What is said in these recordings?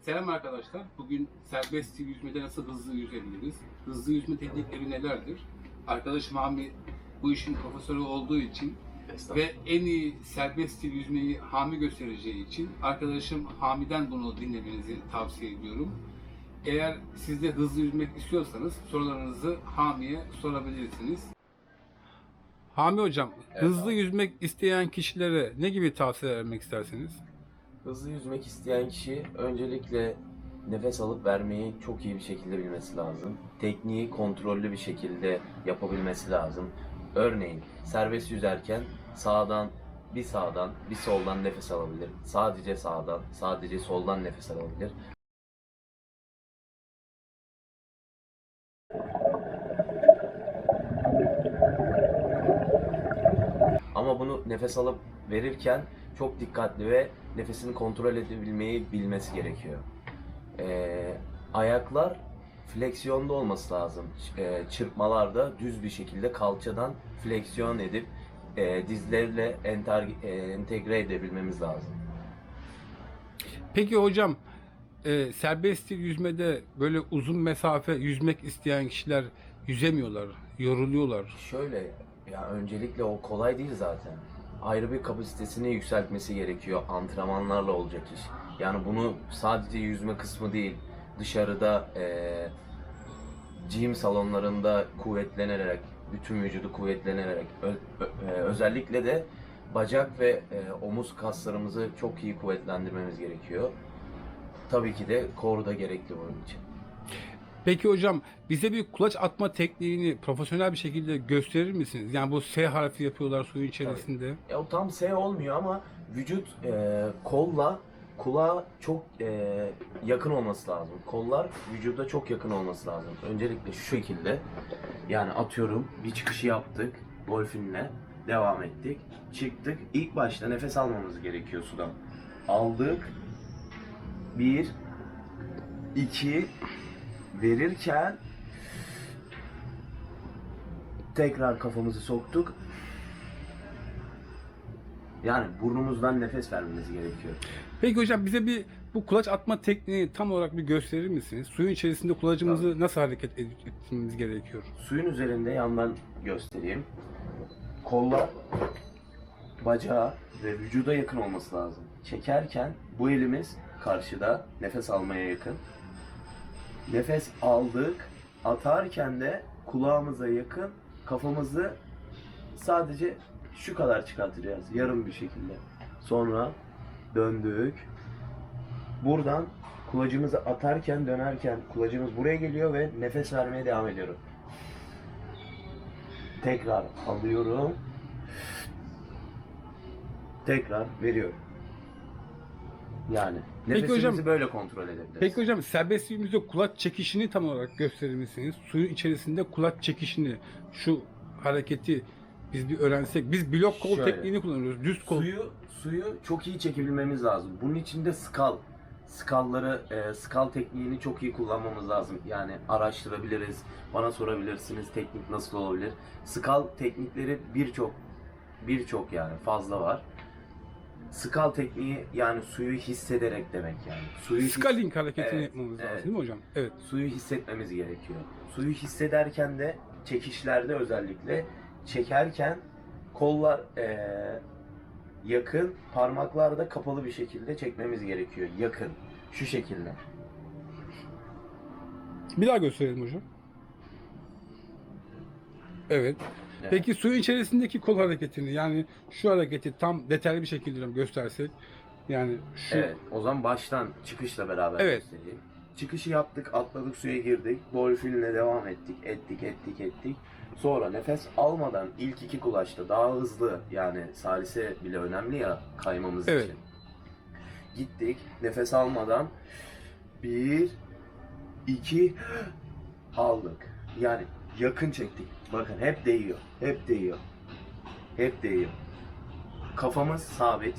Selam arkadaşlar. Bugün serbest stil yüzmede nasıl hızlı yüzebiliriz? Hızlı yüzme teknikleri nelerdir? Arkadaşım Hami bu işin profesörü olduğu için ve en iyi serbest stil yüzmeyi Hami göstereceği için arkadaşım Hami'den bunu dinlemenizi tavsiye ediyorum. Eğer siz de hızlı yüzmek istiyorsanız sorularınızı Hami'ye sorabilirsiniz. Hami hocam, Evet hızlı abi. yüzmek isteyen kişilere ne gibi tavsiye vermek istersiniz? Hızlı yüzmek isteyen kişi öncelikle nefes alıp vermeyi çok iyi bir şekilde bilmesi lazım. Tekniği kontrollü bir şekilde yapabilmesi lazım. Örneğin serbest yüzerken sağdan bir sağdan bir soldan nefes alabilir. Sadece sağdan, sadece soldan nefes alabilir. Ama bunu nefes alıp verirken çok dikkatli ve nefesini kontrol edebilmeyi bilmesi gerekiyor. Ee, ayaklar fleksiyonda olması lazım. Ç- e, çırpmalarda düz bir şekilde kalçadan fleksiyon edip e, dizlerle enter, e, entegre edebilmemiz lazım. Peki hocam, e, serbest stil yüzmede böyle uzun mesafe yüzmek isteyen kişiler yüzemiyorlar, yoruluyorlar. Şöyle, ya öncelikle o kolay değil zaten. Ayrı bir kapasitesini yükseltmesi gerekiyor. Antrenmanlarla olacak iş. Yani bunu sadece yüzme kısmı değil, dışarıda eee gym salonlarında kuvvetlenerek, bütün vücudu kuvvetlenerek, ö- ö- e, özellikle de bacak ve e, omuz kaslarımızı çok iyi kuvvetlendirmemiz gerekiyor. Tabii ki de core da gerekli bunun için. Peki hocam, bize bir kulaç atma tekniğini profesyonel bir şekilde gösterir misiniz? Yani bu S harfi yapıyorlar suyun içerisinde. Ya o tam S olmuyor ama vücut e, kolla kulağa çok e, yakın olması lazım. Kollar vücuda çok yakın olması lazım. Öncelikle şu şekilde yani atıyorum bir çıkışı yaptık golfinle devam ettik. Çıktık. İlk başta nefes almamız gerekiyor sudan. Aldık. Bir, iki, verirken tekrar kafamızı soktuk. Yani burnumuzdan nefes vermemiz gerekiyor. Peki hocam bize bir bu kulaç atma tekniğini tam olarak bir gösterir misiniz? Suyun içerisinde kulacımızı nasıl hareket etmemiz gerekiyor? Suyun üzerinde yandan göstereyim. Kollar bacağa ve vücuda yakın olması lazım. Çekerken bu elimiz karşıda nefes almaya yakın. Nefes aldık. Atarken de kulağımıza yakın kafamızı sadece şu kadar çıkartacağız. Yarım bir şekilde. Sonra döndük. Buradan kulacımızı atarken dönerken kulacımız buraya geliyor ve nefes vermeye devam ediyorum. Tekrar alıyorum. Tekrar veriyorum. Yani Peki nefesimizi hocam- böyle kontrol edebiliriz. Peki hocam serbest suyumuzda kulaç çekişini tam olarak gösterir misiniz? Suyun içerisinde kulaç çekişini, şu hareketi biz bir öğrensek. Biz blok kol Şöyle. tekniğini kullanıyoruz. Düz kol. Suyu suyu çok iyi çekebilmemiz lazım. Bunun için de skal skalları e, skal tekniğini çok iyi kullanmamız lazım. Yani araştırabiliriz. Bana sorabilirsiniz teknik nasıl olabilir. Skal teknikleri birçok birçok yani fazla var. Skal tekniği yani suyu hissederek demek yani. Suyu his- Scaling hareketini Evet, yapmamız lazım evet. değil mi hocam? Evet. suyu hissetmemiz gerekiyor. Suyu hissederken de çekişlerde özellikle çekerken kollar eee, yakın, parmaklar da kapalı bir şekilde çekmemiz gerekiyor. Yakın. Şu şekilde. Bir daha gösterelim hocam. Evet. Evet. Peki suyun içerisindeki kol hareketini yani şu hareketi tam detaylı bir şekilde göstersek yani şu Evet. O zaman baştan çıkışla beraber Evet. göstereyim. Çıkışı yaptık, atladık suya girdik. Dolfinle devam ettik, ettik, ettik, ettik. Sonra nefes almadan ilk iki kulaçta daha hızlı yani salise bile önemli ya kaymamız Evet. için. Gittik nefes almadan bir, iki aldık. Yani yakın çektik. Bakın hep değiyor, hep değiyor. Hep değiyor. Kafamız sabit.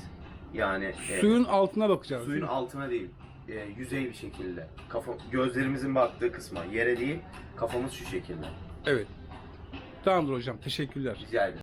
Yani e, suyun altına bakacağız. Suyun değil mi? altına değil, e, yüzey bir şekilde. Kafa, gözlerimizin baktığı kısma, yere değil, kafamız şu şekilde. Evet. Tamamdır hocam. Teşekkürler. Rica ederim.